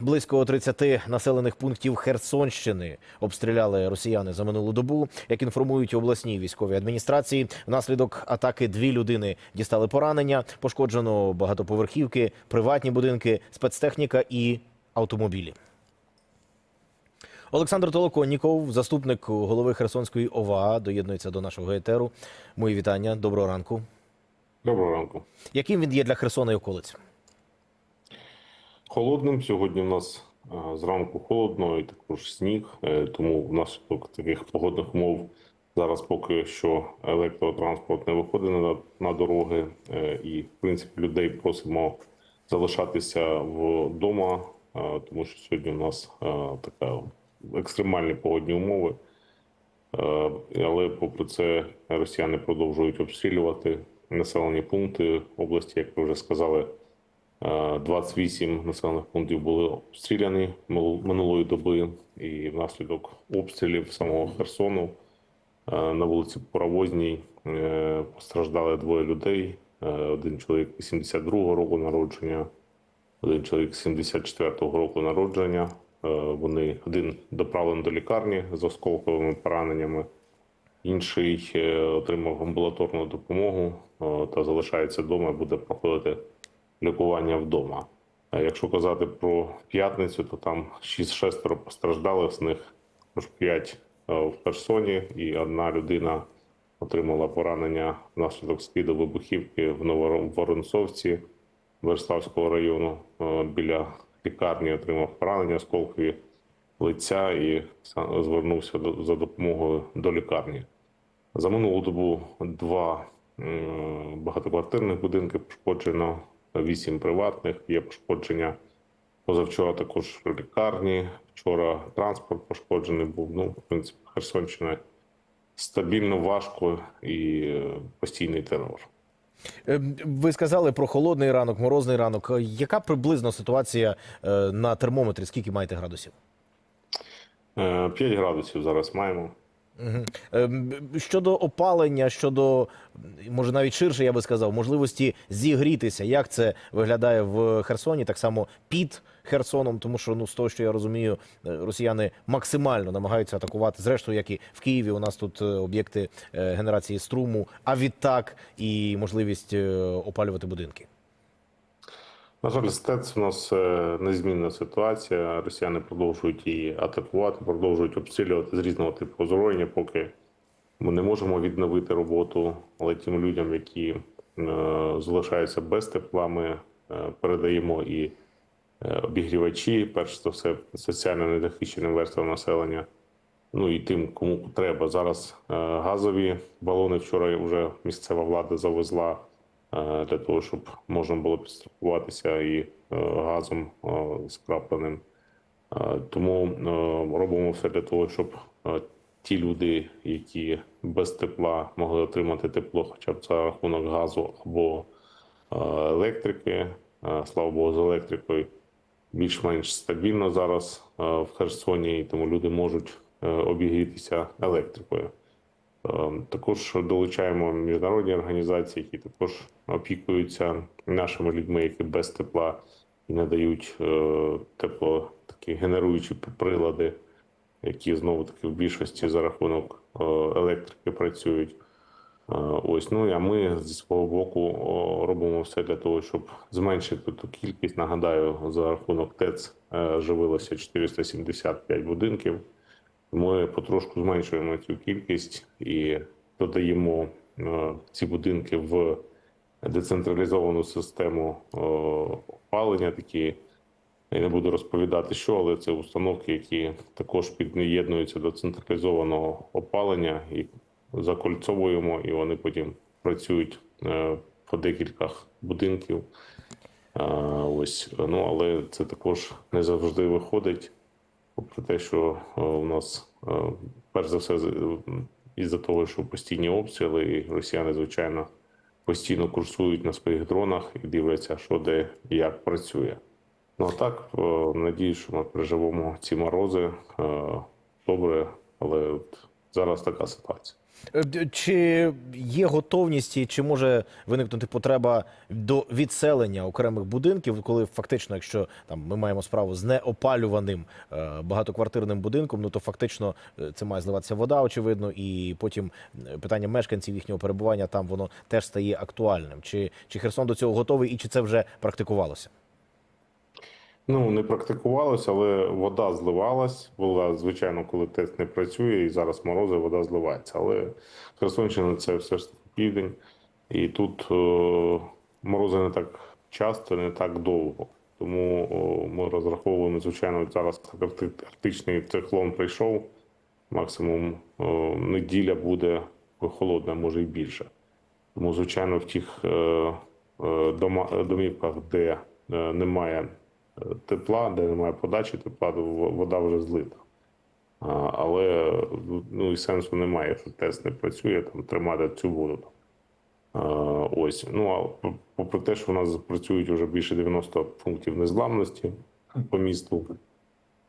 Близько 30 населених пунктів Херсонщини обстріляли росіяни за минулу добу. Як інформують обласні військові адміністрації, внаслідок атаки дві людини дістали поранення. Пошкоджено багатоповерхівки, приватні будинки, спецтехніка і автомобілі. Олександр Толоконніков, заступник голови Херсонської ОВА, доєднується до нашого етеру. Мої вітання. Доброго ранку. Доброго ранку. Яким він є для Херсона і околиць? Холодним сьогодні в нас зранку холодно і також сніг, е, тому внаслідок таких погодних умов зараз поки що електротранспорт не виходить на, на дороги, е, і в принципі людей просимо залишатися вдома, тому що сьогодні у нас така екстремальні погодні умови. Е, Але попри це росіяни продовжують обстрілювати населені пункти області, як ви вже сказали. Е, 28 населених пунктів були обстріляні минулої доби, і внаслідок обстрілів самого Херсону е, на вулиці Паровозній е, постраждали двоє людей. Е, Один чоловік 82-го року народження, один чоловік 74-го року народження. Е, Вони один доправлений до лікарні з осколковими пораненнями, інший е, отримав амбулаторну допомогу е, та залишається вдома буде проходити лікування вдома. Якщо казати про п'ятницю, то там 6-6 постраждали, з них 5 в Херсоні, і одна людина отримала поранення внаслідок скиду вибухівки в Новоронцовці Верславського району Е, біля лікарні отримав поранення осколкові лиця і звернувся за допомогою до лікарні. За минулу добу два багатоквартирних будинки пошкоджено, вісім приватних, є пошкодження. Позавчора також в лікарні. Вчора транспорт пошкоджений був. Ну, в принципі, Херсонщина стабільно важко і е, постійний терор. Е, Ви сказали про холодний ранок, морозний ранок. Яка приблизно ситуація е, на термометрі? Скільки маєте градусів? 5 градусів зараз маємо. Ем, Щодо опалення, щодо може навіть ширше, я би сказав, можливості зігрітися. Як це виглядає в Херсоні? Так само під Херсоном, тому що ну з того, що я розумію, е, росіяни максимально намагаються атакувати. Зрештою, як і в Києві, у нас тут е, об'єкти е, генерації струму, а відтак і можливість е, опалювати будинки. На жаль, з у нас е, незмінна ситуація. Росіяни продовжують її атакувати, продовжують обстрілювати з різного типу озброєння, поки ми не можемо відновити роботу. Але тим людям, які е, залишаються без тепла, ми е, передаємо і обігрівачі, перш за все, соціально незахищеним верствам населення. Ну і тим, кому треба. Зараз газові балони вчора вже місцева влада завезла для того, щоб можна було підстрахуватися і е, газом е, скрапленим. Е, Тому е, робимо все для того, щоб е, ті люди, які без тепла могли отримати тепло, хоча б за рахунок газу або е, електрики. Е, Слава Богу, з електрикою більш-менш стабільно зараз е, в Херсоні, тому люди можуть е, обігрітися електрикою. Е, Також долучаємо міжнародні організації, які також опікуються нашими людьми, які без тепла і надають е, тепло, такі генеруючі прилади, які знову таки в більшості за рахунок е, електрики працюють. Е, Ось ну а ми зі свого боку робимо все для того, щоб зменшити ту кількість. Нагадаю, за рахунок ТЕЦ живилося 475 будинків. Ми потрошку зменшуємо цю кількість і додаємо е, ці будинки в децентралізовану систему е, опалення. Такі я не буду розповідати, що, але це установки, які також під'єднуються до централізованого опалення і закольцовуємо, і вони потім працюють е, по декількох будинків. Ось ну але це також не завжди виходить. Попри те, що е, у нас е, перш за все із-за того, що постійні обстріли, і росіяни, звичайно, постійно курсують на своїх дронах і дивляться, що де і як працює. Ну а так, надію, що ми переживемо ці морози е, добре, але от зараз така ситуація. Е, Чи є готовність і чи може виникнути потреба до відселення окремих будинків, коли фактично, якщо там ми маємо справу з неопалюваним е, багатоквартирним будинком, ну то фактично е, це має зливатися вода, очевидно, і потім питання мешканців їхнього перебування там воно теж стає актуальним. Чи, чи Херсон до цього готовий і чи це вже практикувалося? Ну, не практикувалося, але вода зливалась. Вода, звичайно, коли тест не працює, і зараз морози, вода зливається. Але Херсонщина це все ж південь, і тут е, морози не так часто, не так довго. Тому о, ми розраховуємо, звичайно, зараз аркти- арктичний циклон прийшов. Максимум о, неділя буде холодна, може і більше. Тому, звичайно, в тих е, е, домівках, де е, немає тепла, де немає подачі тепла, вода вже злита. Але ну, і сенсу немає, якщо тест не працює, там тримати цю воду. Ось. Ну а попри те, що в нас працюють вже більше 90 пунктів незламності по місту,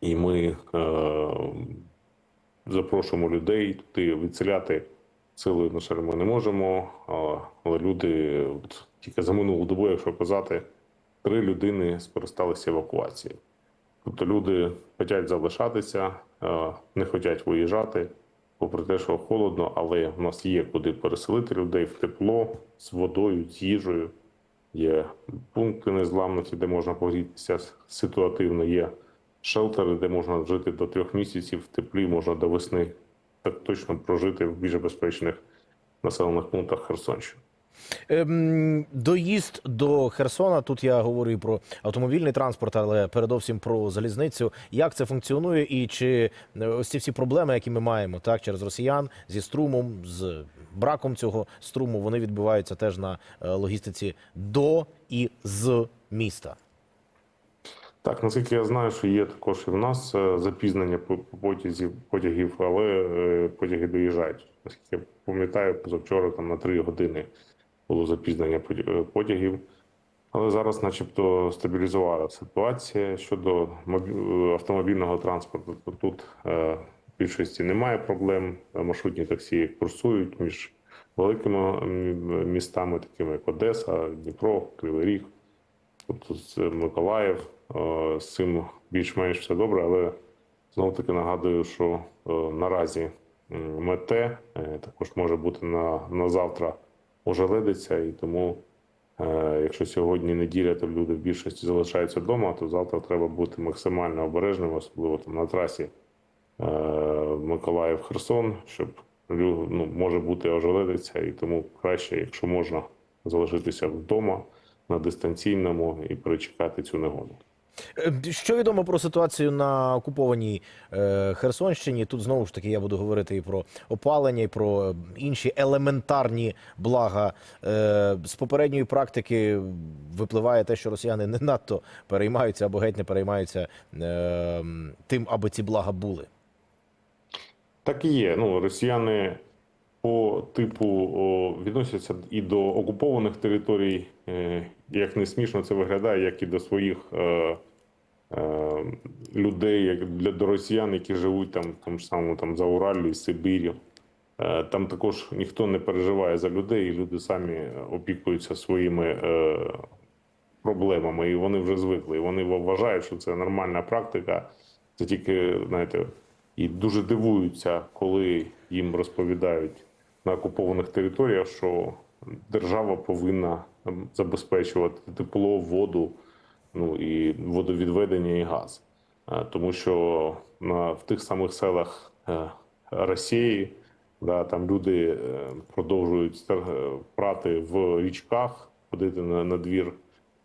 і ми е, запрошуємо людей туди відселяти силою, на жаль, ми не можемо. Але люди, от, тільки за минулу добу, якщо казати, три людини скористалися евакуацією. Тобто люди хочуть залишатися, е, не хочуть виїжджати, попри те, що холодно, але в нас є куди переселити людей в тепло з водою, з їжею. Є пункти незламності, де можна погрітися ситуативно. Є шелтери, де можна жити до трьох місяців в теплі, можна до весни так точно прожити в більш безпечних населених пунктах Херсонщини. Ем, доїзд до Херсона. Тут я говорю і про автомобільний транспорт, але передовсім про залізницю. Як це функціонує, і чи е, ось ці всі проблеми, які ми маємо, так через росіян зі струмом, з браком цього струму, вони відбуваються теж на е, логістиці до і з міста. Так, наскільки я знаю, що є також і в нас е, запізнення по- по потязів, потягів, але потяги доїжджають. Наскільки я пам'ятаю, позавчора там на 3 години було запізнення е, потягів. Але зараз, начебто, стабілізувала ситуація щодо е, автомобільного транспорту. Тут е, в більшості немає проблем. Маршрутні таксі курсують між великими містами, такими як Одеса, Дніпро, Кривий Ріг. Тобто Миколаїв з цим більш-менш все добре, але знову таки нагадую, що наразі м, мете е, також може бути на, на завтра ожеледиться, і тому, е, якщо сьогодні неділя, то люди в більшості залишаються вдома, то завтра треба бути максимально обережним, особливо там на трасі е, Миколаїв-Херсон, щоб ну, може бути ожеледиться, і тому краще, якщо можна залишитися вдома на дистанційному і перечекати цю негоду. Е, Що відомо про ситуацію на окупованій е, Херсонщині? Тут знову ж таки я буду говорити і про опалення, і про е, інші елементарні блага. З попередньої практики випливає те, що росіяни не надто переймаються або геть не переймаються тим, аби ці блага були. Так і є. Ну, росіяни по типу о, відносяться і до окупованих територій, як не смішно це виглядає, як і до своїх е, людей, як для до росіян, які живуть там, в ж самому там за Ураллю і Сибір'ю. Е, Там також ніхто не переживає за людей, і люди самі опікуються своїми е, проблемами, і вони вже звикли. І вони вважають, що це нормальна практика. Це тільки, знаєте, і дуже дивуються, коли їм розповідають на окупованих територіях, що держава повинна забезпечувати тепло, воду, ну і водовідведення і газ. Е, Тому що на, в тих самих селах е, Росії да, там люди е, продовжують прати в річках, ходити на, на двір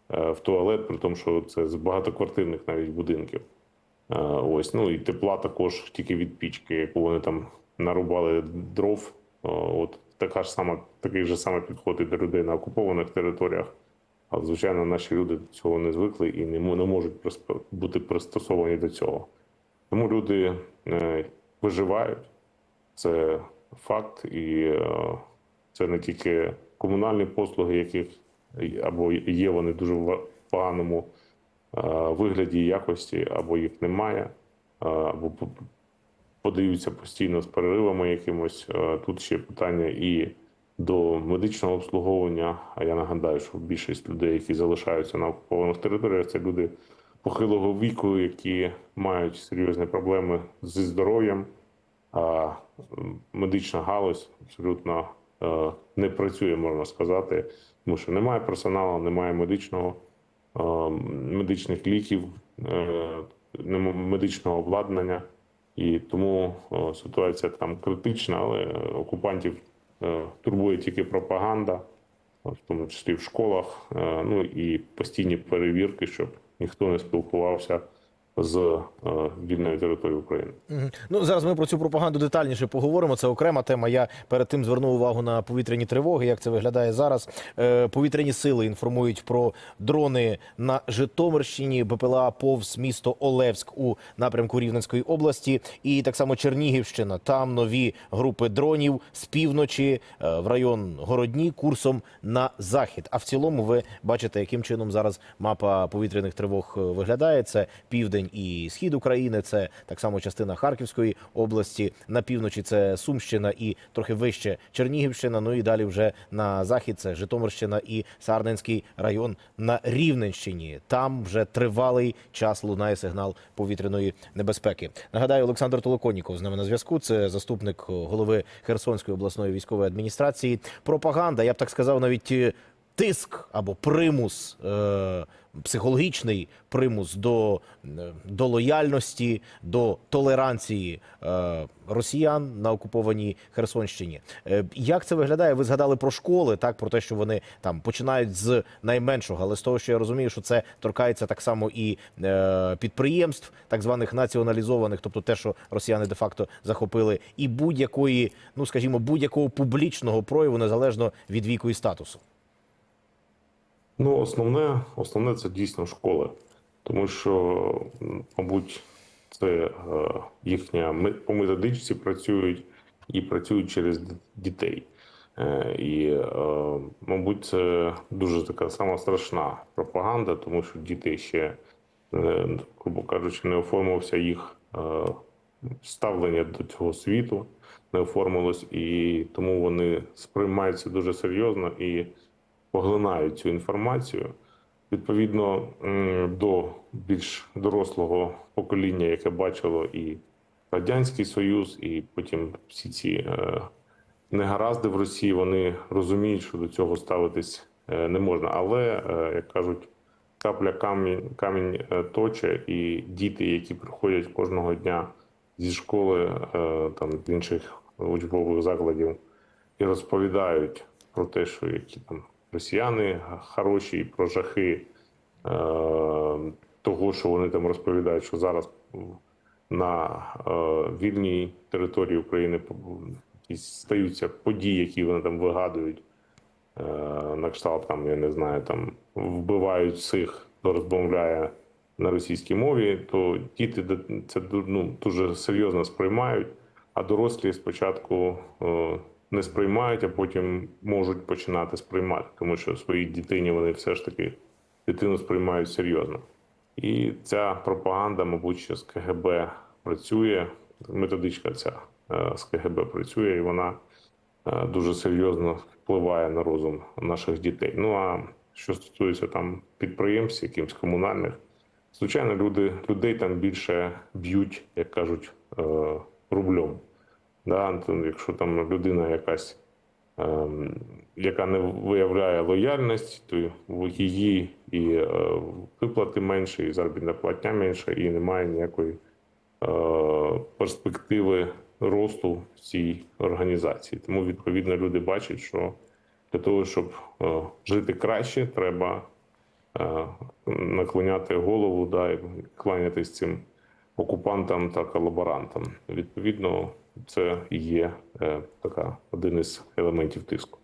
в туалет, при тому, що це з багатоквартирних навіть будинків. Ось, ну і тепла також тільки від пічки, яку вони там нарубали дров. От така ж сама, такий же саме підход і до людей на окупованих територіях. Але, звичайно, наші люди до цього не звикли і не, можуть бути пристосовані до цього. Тому люди е, виживають, це факт, і е, це не тільки комунальні послуги, яких або є вони дуже в поганому е, вигляді якості, або їх немає, або подаються постійно з переривами якимось. Тут ще питання і до медичного обслуговування. А я нагадаю, що більшість людей, які залишаються на окупованих територіях, це люди похилого віку, які мають серйозні проблеми зі здоров'ям. А медична галузь абсолютно е, не працює, можна сказати, тому що немає персоналу, немає медичного е, медичних ліків, е, нема медичного обладнання, і тому ситуація там критична, але окупантів турбує тільки пропаганда, в тому числі в школах, е, ну і постійні перевірки, щоб ніхто не спілкувався з е, вільною територією України. Ну зараз ми про цю пропаганду детальніше поговоримо. Це окрема тема. Я перед тим звернув увагу на повітряні тривоги. Як це виглядає зараз? Е, повітряні сили інформують про дрони на Житомирщині. БПЛА повз місто Олевськ у напрямку Рівненської області, і так само Чернігівщина. Там нові групи дронів з півночі е, в район Городні курсом на захід. А в цілому ви бачите, яким чином зараз мапа повітряних тривог виглядає. Це південь і схід України. Це так само частина Харківської області. На півночі це Сумщина і трохи вище Чернігівщина. Ну і далі вже на захід це Житомирщина і Сарненський район на Рівненщині. Там вже тривалий час лунає сигнал повітряної небезпеки. Нагадаю, Олександр Толоконніков з нами на зв'язку. Це заступник голови Херсонської обласної військової адміністрації. Пропаганда, я б так сказав, навіть е, тиск або примус. Е- Психологічний примус до, е, до лояльності, до толеранції е, росіян на окупованій Херсонщині. Е, як це виглядає? Ви згадали про школи, так про те, що вони там починають з найменшого, але з того, що я розумію, що це торкається так само і е, підприємств, так званих націоналізованих, тобто те, що росіяни де факто захопили, і будь-якої, ну скажімо, будь-якого публічного прояву незалежно від віку і статусу. Ну, основне, основне це дійсно школи, тому що, мабуть, це е, їхня ме- по методичці працюють і працюють через дітей. Е, І, е, мабуть, це дуже така сама страшна пропаганда, тому що діти ще, грубо кажучи, не оформився їх ставлення до цього світу, не оформилось, і тому вони сприймаються дуже серйозно і поглинають цю інформацію. Відповідно до більш дорослого покоління, яке бачило і Радянський Союз, і потім всі ці е, негаразди в Росії, вони розуміють, що до цього ставитись е, не можна. Але, е, як кажуть, капля камінь, камінь точе, і діти, які приходять кожного дня зі школи, там з інших учбових закладів, і розповідають про те, що які там росіяни хороші, і про жахи е, того, що вони там розповідають, що зараз на е, вільній території України якісь стаються події, які вони там вигадують. Е, на кшталт там, я не знаю, там вбивають всіх, хто розмовляє на російській мові, то діти це ну, дуже серйозно сприймають, а дорослі спочатку е, не сприймають, а потім можуть починати сприймати, тому що своїй дитині вони все ж таки дитину сприймають серйозно. І ця пропаганда, мабуть, що з КГБ працює, методичка ця е, з КГБ працює, і вона е, дуже серйозно впливає на розум наших дітей. Ну а що стосується там підприємств, якимсь комунальних, звичайно, люди людей там більше б'ють, як кажуть, е, рублем. Да? Якщо там людина якась, ем, яка не виявляє лояльність, то її і е, виплати менше, і заробітна платня менша, і немає ніякої е, перспективи росту цій організації. Тому відповідно люди бачать, що для того, щоб е, жити краще, треба наклоняти голову, да, і кланятись цим окупантам та колаборантам. Відповідно, це є е, така один із елементів тиску.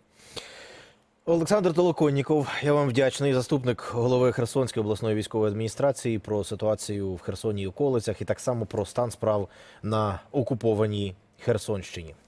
Олександр Толоконніков, я вам вдячний. Заступник голови Херсонської обласної військової адміністрації про ситуацію в Херсоні і околицях, і так само про стан справ на окупованій Херсонщині.